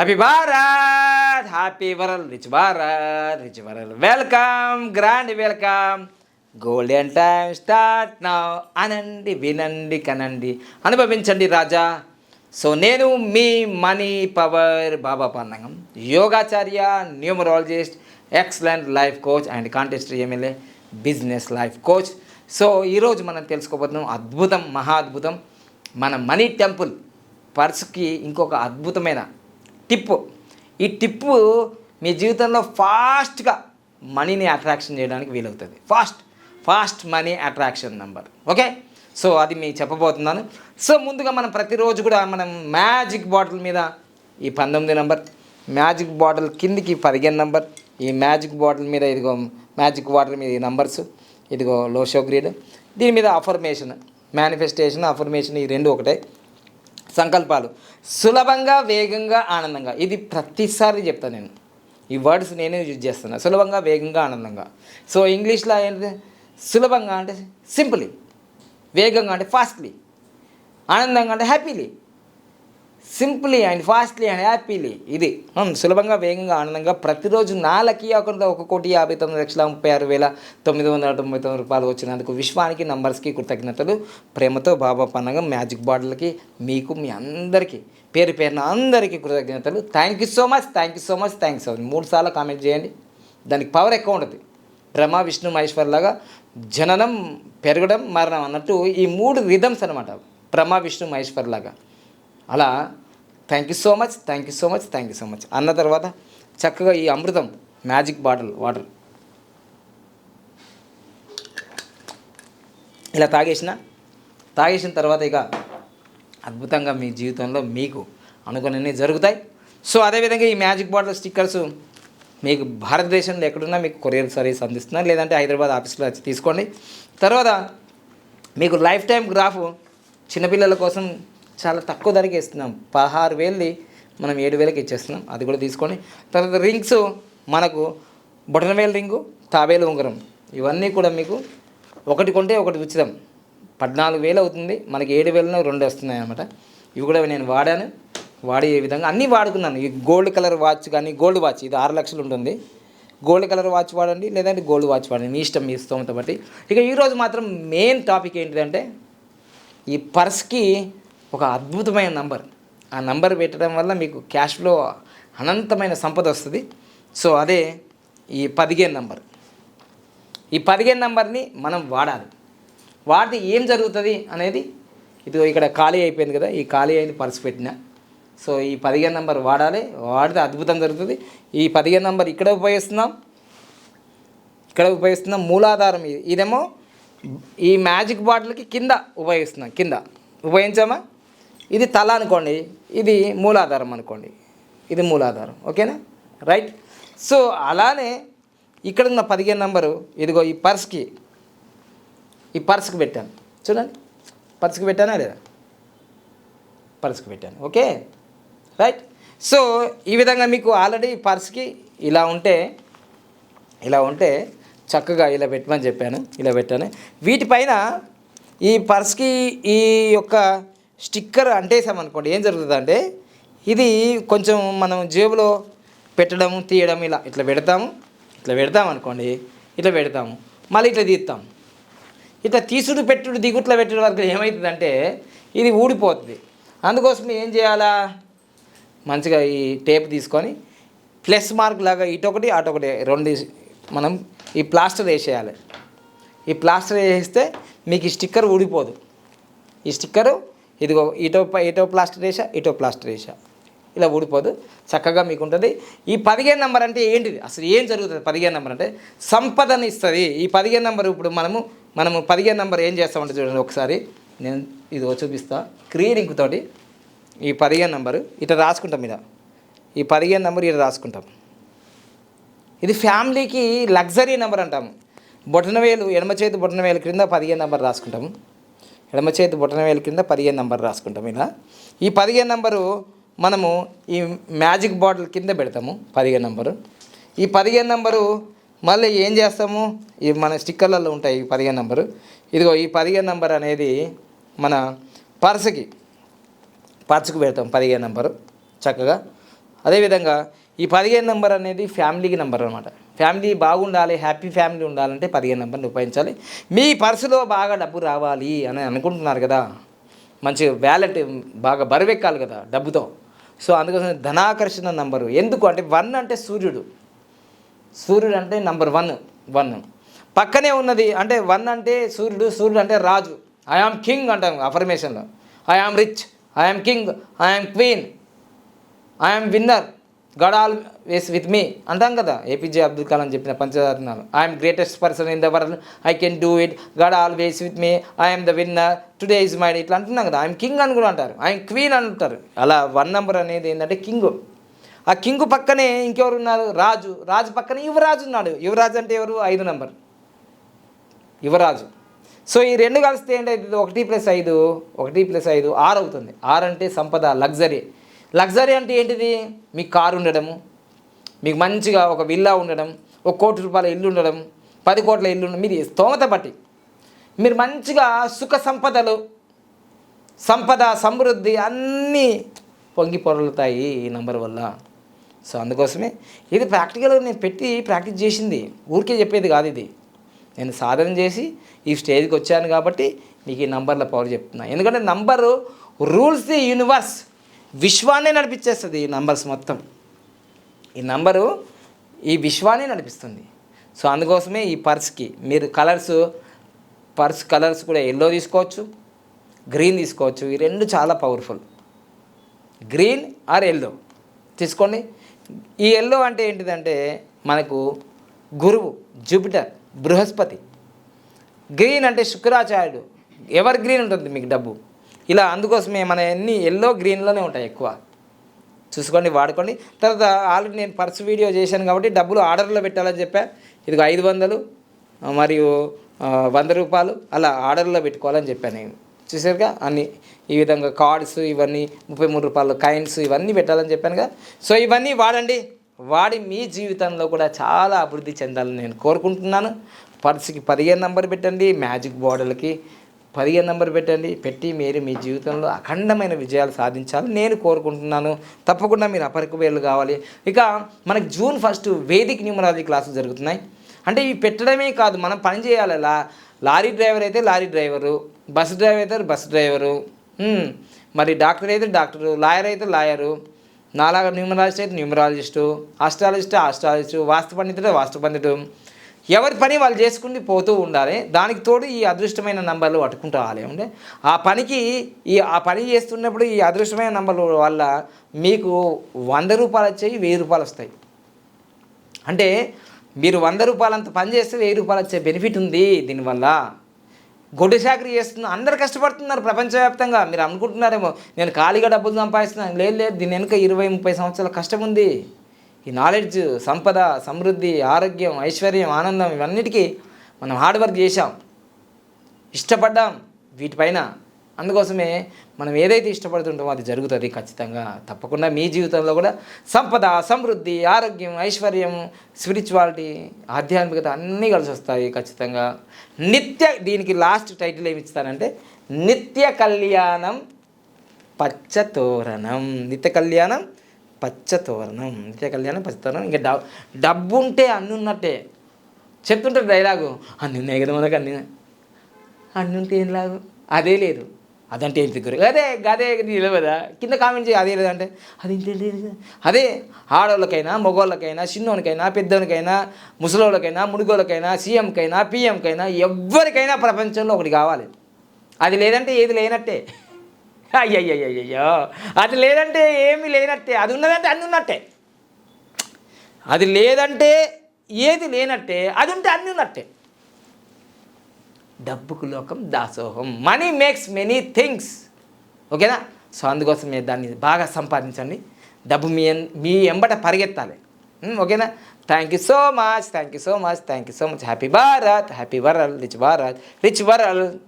Happy Bharat happy world rich Bharat rich world welcome grand welcome golden time start నా అనండి వినండి కనండి అనుభవించండి రాజా సో నేను మీ money power Baba Pannangam యోగాచార్య numerologist excellent life coach and contest MLA business life coach so ఈరోజు మనం తెలుసుకోబోతున్నాం అద్భుతం మహా అద్భుతం. మన మనీ టెంపుల్ పర్స్కి ఇంకొక అద్భుతమైన టిప్పు. ఈ టిప్పు మీ జీవితంలో ఫాస్ట్గా మనీని అట్రాక్షన్ చేయడానికి వీలవుతుంది. Fast fast money attraction number. Okay? So అది మీకు చెప్పబోతున్నాను. సో ముందుగా మనం ప్రతిరోజు కూడా మనం మ్యాజిక్ బాటిల్ మీద ఈ పంతొమ్మిది నెంబర్ మ్యాజిక్ బాటిల్ కిందికి పదిహేను నెంబర్ ఈ మ్యాజిక్ బాటిల్ మీద ఇదిగో మ్యాజిక్ వాటర్ మీద ఈ నెంబర్స్ ఇదిగో లో షో గ్రీడ్. దీని మీద అఫర్మేషన్ మేనిఫెస్టేషన్ అఫర్మేషన్ ఈ రెండు ఒకటే. సంకల్పాలు. సులభంగా వేగంగా ఆనందంగా. ఇది ప్రతిసారి చెప్తాను నేను. ఈ వర్డ్స్ నేనే యూజ్ చేస్తున్నా. సులభంగా వేగంగా ఆనందంగా. సో ఇంగ్లీష్లో ఏంటంటే సులభంగా అంటే సింపుల్లీ వేగంగా అంటే ఫాస్ట్లీ. ఆనందంగా అంటే happily. Simply and fastly and happily. ఇది. సులభంగా వేగంగా ఆనందంగా ప్రతిరోజు నాలకి లక్కీ అకౌంట్లో ఒక కోటి యాభై తొమ్మిది లక్షల ముప్పై ఆరు వేల తొమ్మిది వందల తొంభై తొమ్మిది రూపాయలు వచ్చినందుకు విశ్వానికి నంబర్స్కి కృతజ్ఞతలు. ప్రేమతో బాబా పండగ మ్యాజిక్ బాటిల్కి మీకు మీ అందరికీ పేరు పేరున అందరికీ కృతజ్ఞతలు. Thank you so much thank you so much thanks so మూడు సార్లు కామెంట్ చేయండి. దానికి పవర్ ఎక్కువ ఉంటుంది. బ్రహ్మ విష్ణు మహేశ్వర్లాగా జననం పెరగడం మరణం అన్నట్టు ఈ మూడు రిధమ్స్ అనమాట బ్రహ్మ విష్ణు మహేశ్వర్లాగా అలా thank you so much thank you so much thank you so much అన్న తర్వాత చక్కగా ఈ అమృతం మ్యాజిక్ బాటిల్ వాటర్ ఇలా తాగేసిన తాగేసిన తర్వాత ఇక అద్భుతంగా మీ జీవితంలో మీకు అనుకున్నవి జరుగుతాయి. సో అదేవిధంగా ఈ మ్యాజిక్ బాటిల్ స్టిక్కర్స్ మీకు భారతదేశంలో ఎక్కడున్నా మీకు కొరియర్ సర్వీస్ అందిస్తున్నారు లేదంటే హైదరాబాద్ ఆఫీస్లో వచ్చి తీసుకోండి. తర్వాత మీకు లైఫ్ టైం గ్రాఫ్ చిన్నపిల్లల కోసం చాలా తక్కువ ధరకి ఇస్తున్నాం. పదహారు వేలది మనం ఏడు వేలకి ఇచ్చేస్తున్నాం. అది కూడా తీసుకొని తర్వాత రింగ్స్ మనకు బొటనవేలు రింగు తాబేలు ఉంగరం ఇవన్నీ కూడా మీకు ఒకటి కొంటే ఒకటి ఉచితం. పద్నాలుగు వేలు అవుతుంది. మనకి ఏడు వేలలో రెండు వస్తున్నాయి అనమాట ఇవి కూడా నేను వాడాను. వాడే విధంగా అన్నీ వాడుకున్నాను. ఈ గోల్డ్ కలర్ వాచ్ కానీ గోల్డ్ వాచ్ ఇది ఆరు లక్షలు ఉంటుంది. గోల్డ్ కలర్ వాచ్ వాడండి లేదంటే గోల్డ్ వాచ్ వాడండి. మీ ఇష్టం మీ స్తోమత బట్టి. ఇక ఈరోజు మాత్రం మెయిన్ టాపిక్ ఏంటిదంటే ఈ పర్స్కి ఒక అద్భుతమైన నంబర్. ఆ నంబర్ పెట్టడం వల్ల మీకు క్యాష్ ఫ్లో అనంతమైన సంపద వస్తుంది. సో అదే ఈ పదిహేను నంబర్. ఈ పదిహేను నంబర్ని మనం వాడాలి. వాడితే ఏం జరుగుతుంది అనేది ఇదిగో ఇక్కడ ఖాళీ అయిపోయింది కదా ఈ ఖాళీ అయిన పర్సు పెట్టిన. సో ఈ పదిహేను నంబర్ వాడాలి. వాడితే అద్భుతం జరుగుతుంది. ఈ పదిహేను నంబర్ ఇక్కడ ఉపయోగిస్తున్నాం. ఇక్కడ ఉపయోగిస్తున్నాం మూలాధారం ఇది. ఇదేమో ఈ మ్యాజిక్ బాటిల్కి కింద ఉపయోగిస్తున్నాం. కింద. ఉపయోగించామా? ఇది తల అనుకోండి ఇది మూలాధారం అనుకోండి. ఇది మూలాధారం ఓకేనా? రైట్ సో అలానే ఇక్కడ ఉన్న పదిహేను నంబరు ఇదిగో ఈ పర్స్కి ఈ పర్స్కి పెట్టాను. చూడండి పర్స్కి పెట్టానా లేదా? పర్స్కి పెట్టాను ఓకే? రైట్ సో ఈ విధంగా మీకు ఆల్రెడీ పర్స్కి ఇలా ఉంటే ఇలా ఉంటే చక్కగా ఇలా పెట్టమని చెప్పాను ఇలా పెట్టాను. వీటిపైన ఈ పర్స్కి ఈ యొక్క స్టిక్కర్ అంటేసామనుకోండి ఏం జరుగుతుందంటే ఇది కొంచెం మనం జేబులో పెట్టడం తీయడం ఇలా ఇట్లా పెడతాము ఇట్లా పెడతాం అనుకోండి ఇట్లా పెడతాము మళ్ళీ ఇట్లా తీస్తాం. ఇట్లా తీసుడు పెట్టుడు దిగుట్ల పెట్టడం వరకు ఏమవుతుందంటే ఇది ఊడిపోతుంది. అందుకోసం ఏం చేయాలా? మంచిగా ఈ టేప్ తీసుకొని ప్లస్ మార్క్ లాగా ఇటొకటి అటొకటి రెండు మనం ఈ ప్లాస్టర్ వేసేయాలి. ఈ ప్లాస్టర్ వేస్తే మీకు ఈ స్టిక్కర్ ఊడిపోదు. ఈ స్టిక్కరు ఇదిగో ఇటో ప- ఇటో ప్లాస్టర్ వేసా ఇటో ప్లాస్టర్ వేసా ఇలా ఊడిపోదు. చక్కగా మీకు ఉంటుంది ఈ పదిహేను నెంబర్ అంటే ఏంటిది? అసలు ఏం జరుగుతుంది పదిహేను నెంబర్ అంటే సంపదను ఇస్తుంది. ఈ పదిహేను నెంబర్ ఇప్పుడు మనము మనము పదిహేను నెంబర్ ఏం చేస్తామంటే చూడండి ఒకసారి. నేను ఇది చూపిస్తా. క్రీరింగ్ తోటి ఈ పదిహేను నెంబరు ఇట రాసుకుంటాం ఇలా. ఈ పదిహేను నెంబర్ ఇట రాసుకుంటాం. ఇది ఫ్యామిలీకి లగ్జరీ నెంబర్ అంటాము. బొటనవేలు ఎడమ చేతి బొటనవేలు క్రింద పదిహేను నెంబర్ రాసుకుంటాము. ఎడమ చేతి బొటనవేలు కింద పదిహేను నెంబర్ రాసుకుంటాం ఇలా. ఈ పదిహేను నెంబరు మనము ఈ మ్యాజిక్ బాటిల్ కింద పెడతాము పదిహేను నెంబరు. ఈ పదిహేను నెంబరు మళ్ళీ ఏం చేస్తాము? ఈ మన స్టిక్కర్లలో ఉంటాయి ఈ పదిహేను నెంబరు. ఇదిగో ఈ పదిహేను నెంబర్ అనేది మన పర్సుకి పర్సుకు పెడతాం పదిహేను నెంబరు చక్కగా. అదేవిధంగా ఈ పదిహేను నెంబర్ అనేది ఫ్యామిలీకి నెంబర్ అనమాట ఫ్యామిలీ బాగుండాలి హ్యాపీ ఫ్యామిలీ ఉండాలంటే పదిహేను నెంబర్ని ఉపయోగించాలి. మీ పర్సులో బాగా డబ్బు రావాలి అని అనుకుంటున్నారు కదా. మంచి వ్యాలెట్ బాగా బరువెక్కాలి కదా డబ్బుతో. సో అందుకోసం ధనాకర్షణ నంబరు. ఎందుకు అంటే వన్ అంటే సూర్యుడు. సూర్యుడు అంటే నంబర్ వన్ వన్. పక్కనే ఉన్నది అంటే వన్ అంటే సూర్యుడు సూర్యుడు అంటే రాజు. ఐఆమ్ కింగ్ అంటాం అఫర్మేషన్లో I am rich I am king I am queen I'm winner God always with me అంటాం కదా ఏపీజే అబ్దుల్ కలాం చెప్పిన పంచరత్నాలు I'm greatest person in the world I can do it God always with me I'm the winner today is my ఇట్లా అంటున్నాం కదా I'm king అని కూడా అంటారు. I'm queen అంటారు. అలా వన్ నెంబర్ అనేది ఏంటంటే కింగ్ ఆ కింగ్ పక్కనే ఇంకెవరు ఉన్నారు? రాజు. రాజు పక్కన యువరాజు ఉన్నాడు. యువరాజు అంటే ఎవరు? ఐదు నెంబర్ యువరాజు. సో ఈ రెండు కలిస్తే ఏంటంటే ఒకటి ప్లస్ ఐదు ఒకటి ప్లస్ ఐదు ఆరు అవుతుంది. ఆరు అంటే సంపద లగ్జరీ లగ్జరీ అంటే ఏంటిది? మీకు కారు ఉండడము మీకు మంచిగా ఒక విల్లా ఉండడం ఒక కోటి రూపాయల ఇల్లు ఉండడం పది కోట్ల ఇల్లు ఉండడం మీరు స్తోమత బట్టి మీరు మంచిగా సుఖ సంపదలు సంపద సమృద్ధి అన్నీ పొంగి పొరలుతాయి ఈ నంబర్ వల్ల. సో అందుకోసమే ఇది ప్రాక్టికల్గా నేను పెట్టి ప్రాక్టీస్ చేసింది. ఊరికే చెప్పేది కాదు ఇది. నేను సాధన చేసి ఈ స్టేజ్కి వచ్చాను కాబట్టి మీకు ఈ నంబర్ల పవర్ చెప్తున్నా. ఎందుకంటే నంబరు రూల్స్ ది యూనివర్స్ విశ్వాన్నే నడిపించేస్తుంది ఈ నంబర్స్ మొత్తం. ఈ నంబరు ఈ విశ్వాన్ని నడిపిస్తుంది. సో అందుకోసమే ఈ పర్స్కి మీరు కలర్స్ పర్స్ కలర్స్ కూడా ఎల్లో తీసుకోవచ్చు గ్రీన్ తీసుకోవచ్చు. ఈ రెండు చాలా పవర్ఫుల్. Green are yellow? తీసుకోండి. ఈ ఎల్లో అంటే ఏంటిదంటే మనకు గురువు జూపిటర్ బృహస్పతి. గ్రీన్ అంటే శుక్రాచార్యుడు. ఎవర్ గ్రీన్ ఉంటుంది మీకు డబ్బు? ఇలా అందుకోసమే మన అన్ని ఎల్లో గ్రీన్లోనే ఉంటాయి ఎక్కువ. చూసుకోండి వాడుకోండి. తర్వాత ఆల్రెడీ నేను పర్స్ వీడియో చేశాను కాబట్టి డబ్బులు ఆర్డర్లో పెట్టాలని చెప్పా. ఇది ఐదు వందలు మరియు వంద రూపాయలు అలా ఆర్డర్లో పెట్టుకోవాలని చెప్పాను నేను. చూసారుగా? అన్ని ఈ విధంగా కార్డ్స్ ఇవన్నీ ముప్పై మూడు రూపాయలు కాయిన్స్ ఇవన్నీ పెట్టాలని చెప్పానుగా. సో ఇవన్నీ వాడండి. వాడి మీ జీవితంలో కూడా చాలా అభివృద్ధి చెందాలని నేను కోరుకుంటున్నాను. పర్సుకి పదిహేను నంబర్ పెట్టండి మ్యాజిక్ బార్డర్లకి పదిహేను నెంబర్ పెట్టండి. పెట్టి మీరు మీ జీవితంలో అఖండమైన విజయాలు సాధించాలని నేను కోరుకుంటున్నాను. తప్పకుండా మీరు అపరికి వేలు కావాలి. ఇక మనకి జూన్ ఫస్ట్ వేదిక్ న్యూమరాలజీ క్లాసులు జరుగుతున్నాయి. అంటే ఇవి పెట్టడమే కాదు మనం పని చేయాలి లారీ డ్రైవర్ అయితే లారీ డ్రైవరు బస్ డ్రైవర్ అయితే బస్ డ్రైవరు మరి డాక్టర్ అయితే డాక్టరు లాయర్ అయితే లాయరు నాలాగా న్యూమరాలజిస్ట్ అయితే న్యూమరాలజిస్టు ఆస్ట్రాలజిస్ట్ ఆస్ట్రాలజిస్టు వాస్తు పండితుడు వాస్తు పండితుడు ఎవరి పని వాళ్ళు చేసుకుని పోతూ ఉండాలి. దానికి తోడు ఈ అదృష్టమైన నంబర్లు పట్టుకుంటూ రావాలి. అంటే ఆ పనికి ఈ ఆ పని చేస్తున్నప్పుడు ఈ అదృష్టమైన నంబర్లు వల్ల మీకు వంద రూపాయలు వచ్చాయి వెయ్యి రూపాయలు వస్తాయి. అంటే మీరు వంద రూపాయలంత పని చేస్తే వెయ్యి రూపాయలు వచ్చే బెనిఫిట్ ఉంది దీనివల్ల. గొడ్డు చాకరీ చేస్తున్న అందరు కష్టపడుతున్నారు ప్రపంచవ్యాప్తంగా. మీరు అనుకుంటున్నారేమో నేను ఖాళీగా డబ్బులు సంపాదిస్తున్నాను. లేదు లేదు దీని వెనుక ఇరవై ముప్పై సంవత్సరాల కష్టం ఉంది ఈ నాలెడ్జ్ సంపద సమృద్ధి ఆరోగ్యం ఐశ్వర్యం ఆనందం ఇవన్నిటికీ మనం హార్డ్ వర్క్ చేశాం. ఇష్టపడ్డాం వీటిపైన. అందుకోసమే మనం ఏదైతే ఇష్టపడుతుంటామో అది జరుగుతుంది ఖచ్చితంగా. తప్పకుండా మీ జీవితంలో కూడా సంపద సమృద్ధి ఆరోగ్యం ఐశ్వర్యం స్పిరిచువాలిటీ ఆధ్యాత్మికత అన్నీ కలిసి వస్తాయి ఖచ్చితంగా. నిత్య దీనికి లాస్ట్ టైటిల్ ఏమి ఇస్తానంటే నిత్య కళ్యాణం పచ్చతోరణం నిత్య కళ్యాణం పచ్చతోరణం. నిత్య కళ్యాణం పచ్చతోరణం. ఇంకా డబ్ డబ్బు ఉంటే అన్ని ఉన్నట్టే చెప్తుంటారు డైలాగు అన్ని ఉన్నాయి కదా మనకు అన్ని అన్ని ఉంటే ఏం లాగు? అదే లేదు. అదంటే ఏం దగ్గర? అదే అదే నిలవదా కింద కామెంట్ చేయి అదే లేదంటే అది ఏంటి అదే ఆడవాళ్ళకైనా మగవాళ్ళకైనా చిన్నోనికైనా పెద్దోనికైనా ముసలోళ్ళకైనా మునుగోళ్ళకైనా సీఎంకైనా పిఎంకైనా ఎవరికైనా ప్రపంచంలో ఒకటి కావాలి. అది లేదంటే ఏది లేనట్టే. అయ్యయ్యయ్యో అది లేదంటే ఏమీ లేనట్టే. అది ఉన్నదంటే అన్ని ఉన్నట్టే. అది లేదంటే ఏది లేనట్టే. అది ఉంటే అన్ని ఉన్నట్టే. డబ్బుకు లోకం దాసోహం. Money makes many things. ఓకేనా? సో అందుకోసం మీరు దాన్ని బాగా సంపాదించండి. డబ్బు మీ మీ ఎంబట పరిగెత్తాలి. ఓకేనా? Thank you so much thank you so much thank you so much happy Bharat happy world rich Bharat rich world